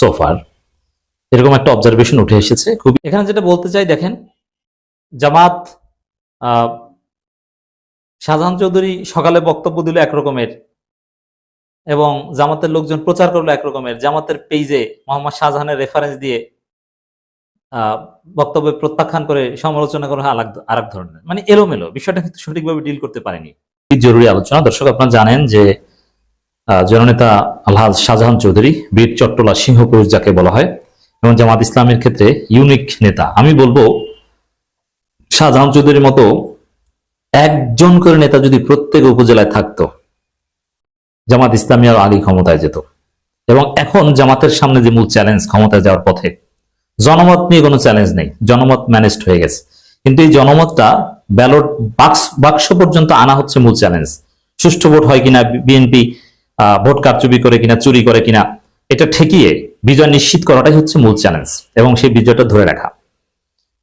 সোফার এরকম একটা অবজারভেশন উঠে এসেছে। খুব এখানে যেটা বলতে চাই, দেখেন, জামাত শাহজাহান চৌধুরী সকালে বক্তব্য দিল একরকমের এবং জামাতের লোকজন প্রচার করল একরকমের। জামাতের পেজে মোহাম্মদ শাহজাহানের রেফারেন্স দিয়ে বক্তব্য প্রত্যাখ্যান করে সমালোচনা করা আর এক ধরনের। মানে এলোমেলো, বিষয়টা কিন্তু সঠিকভাবে ডিল করতে পারেনি। জরুরি আলোচনা। দর্শক আপনারা জানেন যে জননেতা আলহাজ শাহজাহান চৌধুরী, বীর চট্টলা সিংহপুরুষ যাকে বলা হয়, এবং জামাত ইসলামের ক্ষেত্রে ইউনিক নেতা। আমি বলব, শাহজাহান চৌধুরীর মতো একজন করে নেতা যদি প্রত্যেক উপজেলায় থাকতো, জামাত ইসলামী আর আগে ক্ষমতায় যেত। এবং এখন জামাতের সামনে যে মূল চ্যালেঞ্জ ক্ষমতায় যাওয়ার পথে, জনমত নিয়ে কোনো চ্যালেঞ্জ নেই, জনমত ম্যানেজড হয়ে গেছে। কিন্তু এই জনমতটা ব্যালট বাক্স বাক্স পর্যন্ত আনা হচ্ছে মূল চ্যালেঞ্জ সুষ্ঠু ভোট হয় কিনা বিএনপি ভোট কারচুপি করে কিনা, চুরি করে কিনা, এটা ঠেকিয়ে বিজয় নিশ্চিত করাটাই হচ্ছে মূল চ্যালেঞ্জ এবং সেই বিজয়টা ধরে রাখা।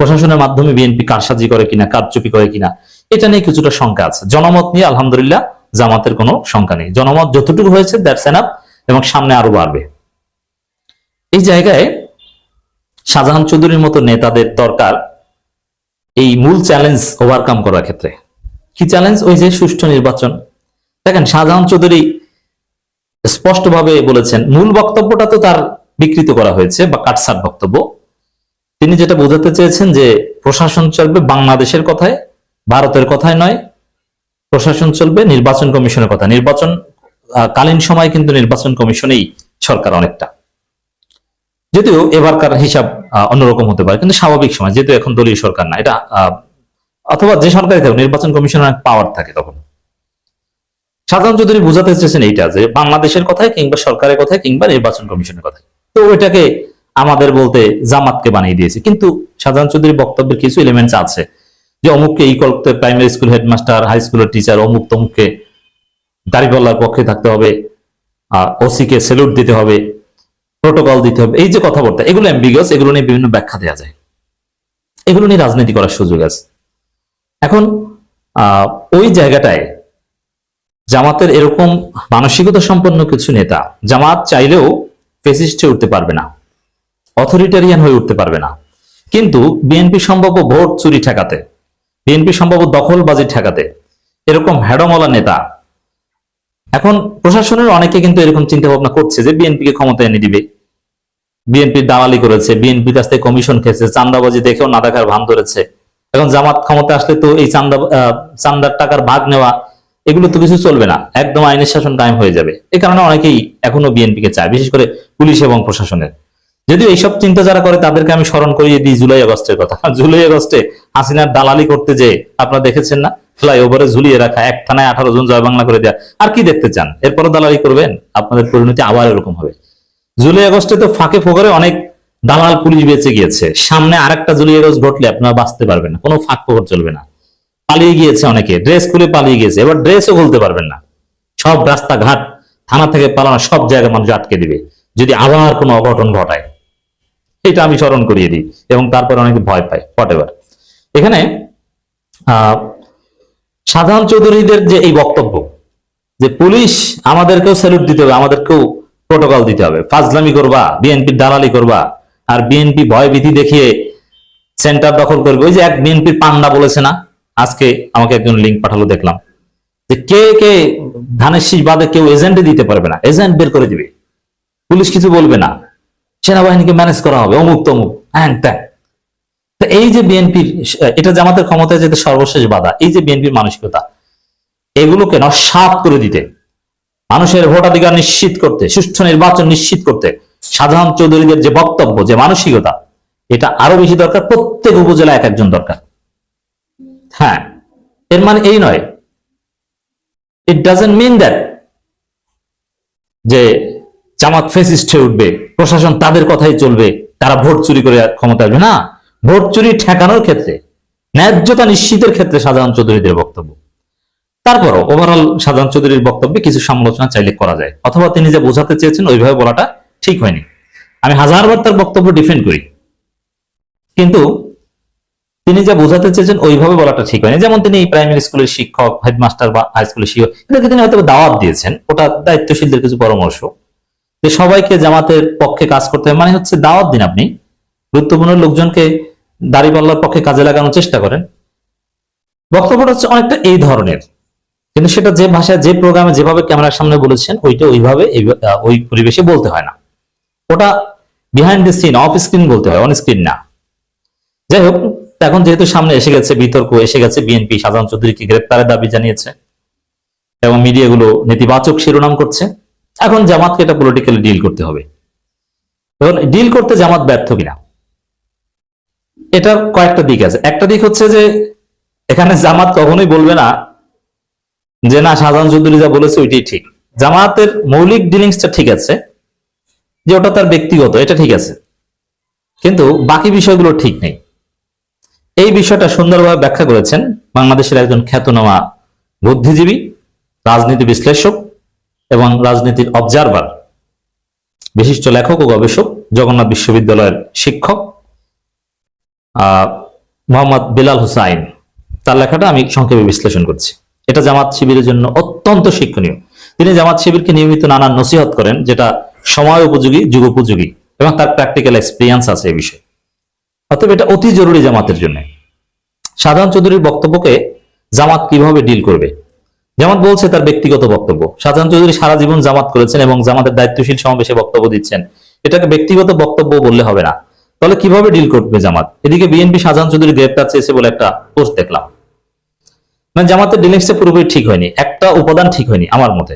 প্রশাসনের মাধ্যমে বিএনপি কারসাজি করে কিনা, কারচুপি করে কিনা, এটা নিয়ে কিছুটা শঙ্কা আছে। জনমত নিয়ে আলহামদুলিল্লাহ জামাতের কোনো শঙ্কা নেই। জনমত যতটুকু হয়েছে দ্যাটস এনাফ এবং সামনে আরও বাড়বে। এই জায়গায় শাহজাহান চৌধুরীর মতো নেতাদের দরকার এই মূল চ্যালেঞ্জ ওভারকাম করার ক্ষেত্রে। কি চ্যালেঞ্জ ওই যে সুষ্ঠু নির্বাচন। দেখেন, শাহজাহান চৌধুরী স্পষ্টভাবে বলেছেন, মূল বক্তব্যটা তো তার বিকৃত করা হয়েছে, বা কাটসাট বক্তব্য। তিনি যেটা বোঝাতে চেয়েছেন যে, প্রশাসন চলবে বাংলাদেশের কথায়, ভারতের কথায় নয়, প্রশাসন চলবে নির্বাচন কমিশনের কথা নির্বাচন কালীন সময় কিন্তু নির্বাচন কমিশনেই সরকার অনেকটা। যদিও এবারকার হিসাব অন্যরকম হতে পারে, কিন্তু স্বাভাবিক সময়, যেহেতু এখন দলীয় সরকার না, এটা অথবা যে সরকারই থাকুক, নির্বাচন কমিশনের অনেক পাওয়ার থাকে তখন। সাধারণ চৌধুরী বোঝাতে চেয়েছেন এইটা যে বাংলাদেশের কথায় কিংবা সরকারের কথায় কিংবা নির্বাচন কমিশনের কথায়। তো ওইটাকে আমাদের বলতে জামাতকে বানিয়ে দিয়েছে। কিন্তু সাধারণ চৌধুরীর বক্তব্যের কিছু এলিমেন্টস আছে। যে অমুককে ই করতে প্রাইমারি স্কুল হেডমাস্টার হাই স্কুলের টিচার অমুক তমুককে দাড়িপাল্লার পক্ষে থাকতে হবে ওসি কে সেলুট দিতে হবে প্রোটোকল দিতে হবে, এই যে কথাবার্তা, এগুলো অ্যাম্বিগাস এগুলো নিয়ে বিভিন্ন ব্যাখ্যা দেওয়া যায়। এগুলো নিয়ে রাজনীতি করার সুযোগ আছে। এখন ওই জায়গাটায় জামাতের এরকম মানসিকতা সম্পন্ন কিছু নেতা জামাত চাইলেও ফেসিস্ট উঠতে পারবে না, অথরিটারিয়ান হয়ে উঠতে পারবে না। কিন্তু বিএনপি সম্ভাব্য ভোট চুরি ঠেকাতে বিএনপি সম্ভাব্য দখলবাজি ঠেকাতে এরকম হ্যাডমলা নেতা, এখন প্রশাসনের অনেকে কিন্তু এরকম চিন্তা ভাবনা করছে যে বিএনপি কে ক্ষমতা এনে দিবে। বিএনপি দালালি করেছে বিএনপির কাছ থেকে কমিশন খেয়েছে চান্দাবাজি দেখেও না দেখার ভান ধরেছে। এখন জামাত ক্ষমতা আসলে তো এই চান্দা চান্দার টাকার ভাগ নেওয়া এগুলো তো কিছু চলবে না। একদম আইনের শাসন কায়েম হয়ে যাবে। এই কারণে অনেকেই এখনও বিএনপি কে চায়, বিশেষ করে পুলিশ এবং প্রশাসনের। যদিও এইসব চিন্তা যারা করে, তাদেরকে আমি স্মরণ করিয়ে দিই জুলাই আগস্টের কথা। জুলাই আগস্টে হাসিনার দালালি করতে যে আপনারা দেখেছেন না? ফ্লাইওভারে ঝুলিয়ে রাখা এক থানায় আঠারো জন জয় বাংলা করে দেয়া। আর কি দেখতে চান? এরপরও দালালি করবেন? আপনাদের পরিণতি আবার এরকম হবে। জুলাই আগস্টে তো ফাঁকে ফোকরে অনেক দালাল পুলিশ বেঁচে গিয়েছে। সামনে আরেকটা জুলাই আগস্ট ঘটলে আপনারা বাঁচতে পারবেন কোনো ফাঁক ফোকর চলবে না। পালিয়ে গিয়েছে অনেকে ড্রেস খুলে পালিয়ে গিয়েছে। এবার ড্রেসও খুলতে পারবেন না। সব রাস্তাঘাট, থানা থেকে পালানো সব জায়গায় মানুষ আটকে দিবে, যদি আবার কোনো অঘটন ঘটায়। এটা আমি স্মরণ করিয়ে দিই, এবং তারপর অনেকে ভয় পায় হোয়াট এভার এখানে সাধারণ চৌধুরীদের যে এই বক্তব্য, যে পুলিশ আমাদেরকেও স্যালুট দিতে হবে, আমাদেরকেও প্রোটোকল দিতে হবে। ফাজলামি করবা বিএনপির দালালি করবা, আর বিএনপি ভয় ভীতি দেখিয়ে সেন্টার দখল করবে। ওই যে এক বিএনপির পান্ডা বলেছে না? আজকে আমাকে একজন লিঙ্ক পাঠালো, দেখলাম। যে কে কে ধানের শীষ বাদে কেউ এজেন্টে দিতে পারবে না। এজেন্ট বের করে দিবে। পুলিশ কিছু বলবে না। সেনাবাহিনীকে ম্যানেজ করা হবে। অমুক, তমুক। হ্যান ত্যান এই যে বিএনপির, এটা যে আমাদের ক্ষমতায় যেতে সর্বশেষ বাধা, এই যে বিএনপির মানসিকতা, এগুলোকে নস্বাত করে দিতে, মানুষের ভোটাধিকার নিশ্চিত করতে, সুষ্ঠু নির্বাচন নিশ্চিত করতে, সাধারণ চৌধুরীদের যে বক্তব্য, যে মানসিকতা, এটা আরও বেশি দরকার। প্রত্যেক উপজেলায় এক একজন দরকার। হ্যাঁ এর মানে এই নয়। ইট ডাজেন্ট মিন দ্যাট যে জামাত ফেসিস্ট হয়ে উঠবে, প্রশাসন তাদের কথাই চলবে, তারা ভোট চুরি করে ক্ষমতা আসবে। না, ভোট চুরি ঠেকানোর ক্ষেত্রে, ন্যায্যতা নিশ্চিতের ক্ষেত্রে সাধারণ চৌধুরীদের বক্তব্য। তারপরও ওভারঅল সাধারণ চৌধুরীর বক্তব্যে কিছু সমালোচনা চাইলে করা যায়, অথবা তিনি যে বোঝাতে চেয়েছেন ওইভাবে বলাটা ঠিক হয়নি। আমি হাজারবার তার বক্তব্য ডিফেন্ড করি। কিন্তু তিনি যা বোঝাতে চেয়েছেন ওইভাবে বলাটা ঠিক হয়নি। যেমন তিনি প্রাইমারি স্কুলের শিক্ষক হেডমাস্টার বা হাই স্কুলের শিক্ষক তিনি হয়তো দাওয়াত দিয়েছেন। ওটা দায়িত্বশীলদের কিছু পরামর্শ। যে সবাইকে জামাতের পক্ষে কাজ করতে হবে মানে হচ্ছে দাওয়াত দিন আপনি। গুরুত্বপূর্ণ লোকজনকে দাড়িপাল্লার পক্ষে কাজে লাগানোর চেষ্টা করেন। বক্তব্যটা হচ্ছে অনেকটা এই ধরনের। কিন্তু সেটা যে ভাষায়, যে প্রোগ্রামে যেভাবে ক্যামেরার সামনে বলেছেন, ওইটা ওইভাবে ওই পরিবেশে বলতে হয় না। ওটা behind the scene of screen বলতে হয় অন স্ক্রিন না। যাই হোক এখন যেহেতু সামনে এসে গেছে, বিতর্ক, এসে গেছে বিএনপি, সাধারণ চৌধুরীকে গ্রেপ্তারের দাবি জানিয়েছে এবং মিডিয়াগুলো নেতিবাচক শিরোনাম করছে। এখন জামাতকে এটা পলিটিক্যালি ডিল করতে হবে। এখন ডিল করতে জামাত ব্যর্থ কিনা? এটার কয়েকটা দিক আছে। একটা দিক হচ্ছে যে, এখানে জামাত কখনোই বলবে না যে, না, সাধারণ চৌধুরী যা বলেছে ওইটাই ঠিক। জামাতের মৌলিক ডিলিংসটা ঠিক আছে, যে ওটা তার ব্যক্তিগত, এটা ঠিক আছে। কিন্তু বাকি বিষয়গুলো ঠিক নেই। এই বিষয়টা সুন্দরভাবে ব্যাখ্যা করেছেন বাংলাদেশের একজন খ্যাতনামা বুদ্ধিজীবী, রাজনীতি বিশ্লেষক এবং রাজনীতির অবজারভার বিশিষ্ট লেখক ও গবেষক, জগন্নাথ বিশ্ববিদ্যালয়ের শিক্ষক মোহাম্মদ বিলাল হুসাইন। তার লেখাটা আমি সংক্ষেপে বিশ্লেষণ করছি। এটা জামাত শিবিরের জন্য অত্যন্ত শিক্ষণীয়। তিনি জামাত শিবিরকে নিয়মিত নানান নসিহত করেন, যেটা সময় উপযোগী, যুগ উপযোগী এবং তার প্র্যাকটিক্যাল এক্সপিরিয়েন্স আছে এই বিষয়ে। অতএব এটা অতি জরুরি জামাতের জন্য। সাধারণ চৌধুরীর বক্তব্যকে জামাত কীভাবে ডিল করবে? জামাত বলছে তার ব্যক্তিগত বক্তব্য। সাধারণ চৌধুরী সারা জীবন জামাত করেছেন এবং জামাতের দায়িত্বশীল সমাবেশে বক্তব্য দিচ্ছেন। এটাকে ব্যক্তিগত বক্তব্য বললে হবে না। তাহলে কীভাবে ডিল করবে জামাত? এদিকে বিএনপি সাধারণ চৌধুরী গ্রেপ্তার চেয়েছে বলে একটা পোস্ট দেখলাম। মানে জামাতের ডিলিংসটা পুরোপুরি ঠিক হয়নি। একটা উপাদান ঠিক হয়নি আমার মতে।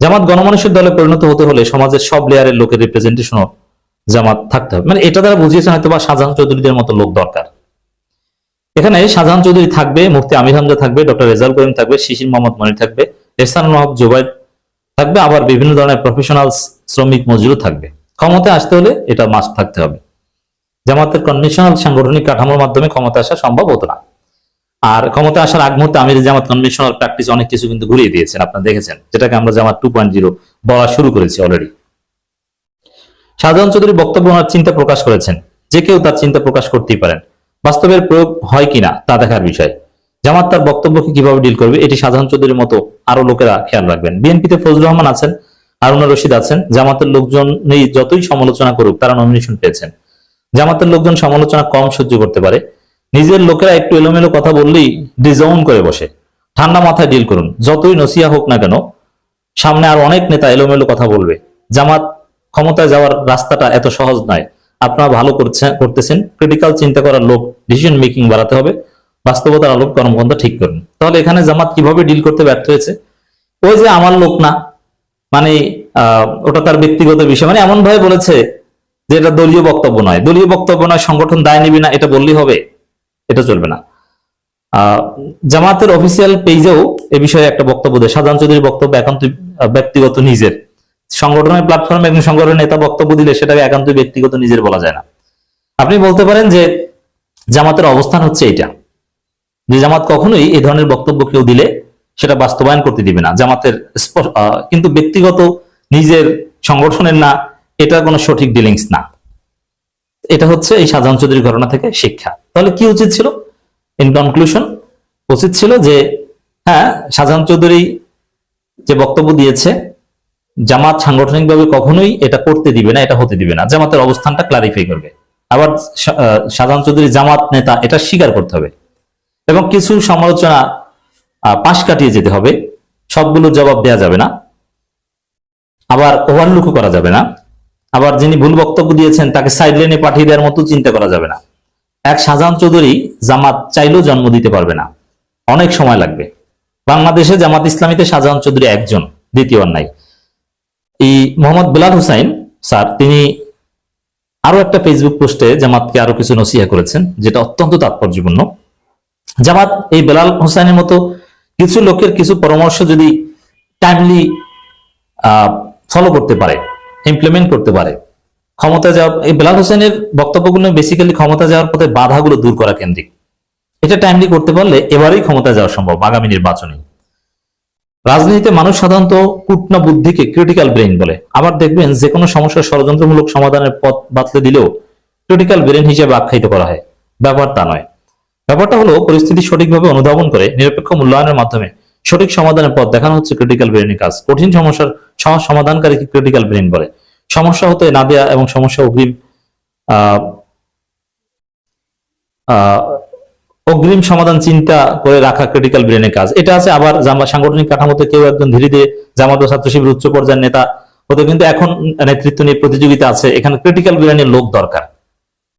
জামাত গণমানুষের দলে পরিণত হতে হলে সমাজের সব লেয়ারের লোকের রিপ্রেজেন্টেশনও জামাত থাকতে হবে। মানে এটা দ্বারা বুঝিয়েছেন হয়তো বা শাহজাহান চৌধুরীদের মতো লোক দরকার। এখানে শাহজাহান চৌধুরী থাকবে, মুফতি আমির হামজা থাকবে, ডক্টর রেজাল করিম থাকবে, শিশির মোহাম্মদ মনির থাকবে, এহসান মাহবুব জোবাইর থাকবে, আবার বিভিন্ন ধরনের প্রফেশনাল শ্রমিক মজুরও থাকবে। ক্ষমতায় আসতে হলে এটা মাস্ট থাকতে হবে। জামাতের কনভেনশনাল সাংগঠনিক কাঠামোর মাধ্যমে ক্ষমতা আসা সম্ভব হতো না। আর ক্ষমতা আসার আগ মুহূর্তে আমির জামাত কনভেনশনাল প্র্যাকটিস অনেক কিছু কিন্তু ঘুরিয়ে দিয়েছেন, আপনারা দেখেছেন, যেটাকে আমরা জামাত টু পয়েন্ট জিরো বলা শুরু করেছি অলরেডি সাধারণ চৌধুরী বক্তব্য ওনার চিন্তা প্রকাশ করেছেন, যে কেউ তার চিন্তা প্রকাশ করতেই পারেন। বাস্তবের প্রয়োগ হয় কিনা তা দেখার বিষয়। জামাত তার বক্তব্যকে কীভাবে ডিল করবে, এটি সাধারণ চৌধুরীর মতো আরও লোকেরা খেয়াল রাখবেন। বিএনপিতে ফজলুর রহমান আছেন, হারুনা রশিদ আছেন, জামাতের লোকজন নেই যতই সমালোচনা করুক, তারা নমিনেশন পেয়েছেন। জামাতের লোকজন সমালোচনা কম সহ্য করতে পারে। নিজের লোকেরা একটু এলোমেলো কথা বললেই ডিজাউন করে বসে। ঠান্ডা মাথায় ডিল করুন, যতই নসিয়া হোক না কেন, সামনে আর অনেক নেতা এলোমেলো কথা বলবে। জামাত ক্ষমতায় যাওয়ার রাস্তাটা এত সহজ নয়। আপনারা ভালো করছেন করতেছেন। ক্রিটিক্যাল চিন্তা করার লোক ডিসিশন মেকিং বাড়াতে হবে। বাস্তবতার আলোক কর্মপন্থা ঠিক করুন। তাহলে এখানে জামাত কীভাবে ডিল করতে ব্যর্থ হয়েছে? ওই যে আমার লোক না মানে ওটা তার ব্যক্তিগত বিষয়। মানে এমন ভাবে বলেছে যে এটা দলীয় বক্তব্য নয়। দলীয় বক্তব্য নয়, সংগঠন দায় নিবি না, এটা বললেই হবে। এটা চলবে না। জামাতের অফিসিয়াল পেজেও এ বিষয়ে একটা বক্তব্য দেয়। সাধারণ চৌধুরীর বক্তব্য একান্ত ব্যক্তিগত নিজের। সংগঠনের প্ল্যাটফর্মে একজন সংগঠনের নেতা বক্তব্য দিলে সেটাকে একান্ত ব্যক্তিগত নিজের বলা যায় না। আপনি বলতে পারেন যে জামাতের অবস্থান হচ্ছে এটা যে জামাত কখনোই এই ধরনের বক্তব্য কেউ দিলে সেটা বাস্তবায়ন করতে দিবে না। জামাতের কিন্তু ব্যক্তিগত নিজের সংগঠনের না এটা কোনো সঠিক ডিলিংস না। এটা হচ্ছে এই সাধারণ চৌধুরীর ঘটনা থেকে শিক্ষা। তাহলে কি উচিত ছিল? ইন কনক্লুশন উচিত ছিল যে হ্যাঁ সাধারণ চৌধুরী যে বক্তব্য দিয়েছে জামাত সাংগঠনিকভাবে কখনোই এটা করতে দিবে না, এটা হতে দিবে না। জামাতের অবস্থানটা ক্লারিফাই করবে। আবার সাধারণ চৌধুরী জামাত নেতা এটা স্বীকার করতে হবে। এবং কিছু সমালোচনা পাশ কাটিয়ে যেতে হবে। সবগুলোর জবাব দেওয়া যাবে না। আবার ওভারলুকও করা যাবে না। আবার যিনি ভুল বক্তব্য দিয়েছেন, তাকে সাইড লাইনে পাঠিয়ে দেওয়ার মতো চিন্তা করা যাবে না। এক শাহজাহান চৌধুরী জামাত চাইলেও জন্ম দিতে পারবে না। অনেক সময় লাগবে। বাংলাদেশে জামাত ইসলামীতে শাহজাহান চৌধুরী একজন, দ্বিতীয় নাই। এই মোহাম্মদ বিলাল হুসাইন, স্যার, তিনি আরও একটা ফেসবুক পোস্টে জামাতকে আরও কিছু নসিহা করেছেন, যেটা অত্যন্ত তাৎপর্যপূর্ণ। জামাত এই বেলাল হোসেনের মতো কিছু লোকের কিছু পরামর্শ যদি টাইমলি ফলো করতে পারে ইমপ্লিমেন্ট করতে পারে, ক্ষমতা যাওয়া, এই বেলাল হোসেনের বক্তব্যগুলো বেসিক্যালি ক্ষমতা যাওয়ার পথে বাধাগুলো দূর করা কেন্দ্রিক। এটা টাইমলি করতে পারলে এবারেই ক্ষমতা যাওয়া সম্ভব আগামী নির্বাচনে রাজনীতিতে মানুষ সাধারণত কুটনা বুদ্ধিকে ক্রিটিক্যাল ব্রেইন বলে। আবার দেখবেন যে কোনো সমস্যার ষড়যন্ত্রমূলক সমাধানের পথ বাতলে দিলেও ক্রিটিক্যাল ব্রেইন হিসেবে আখ্যায়িত করা হয়। ব্যাপার তা নয়। ব্যাপারটা হলো, পরিস্থিতি সঠিকভাবে অনুধাবন করে, নিরপেক্ষ মূল্যায়নের মাধ্যমে সঠিক সমাধানের পথ দেখানো হচ্ছে ক্রিটিক্যাল ব্রেনের কাজ। কঠিন সমস্যার সহজ সমাধানকারী ক্রিটিক্যাল ব্রেন বলে। সমস্যা হতে না দেয়া এবং সমস্যা অগ্রিম অগ্রিম সমাধান চিন্তা করে রাখা ক্রিটিক্যাল ব্রেনের কাজ। এটা আছে আবার জামা- সাংগঠনিক কাঠামোতে কেউ একজন ধীরে ধীরে জামাত ছাত্র শিবির উচ্চ পর্যায়ের নেতা, হতে কিন্তু এখন নেতৃত্ব নিয়ে প্রতিযোগিতা আছে। এখানে ক্রিটিক্যাল ব্রেনের লোক দরকার।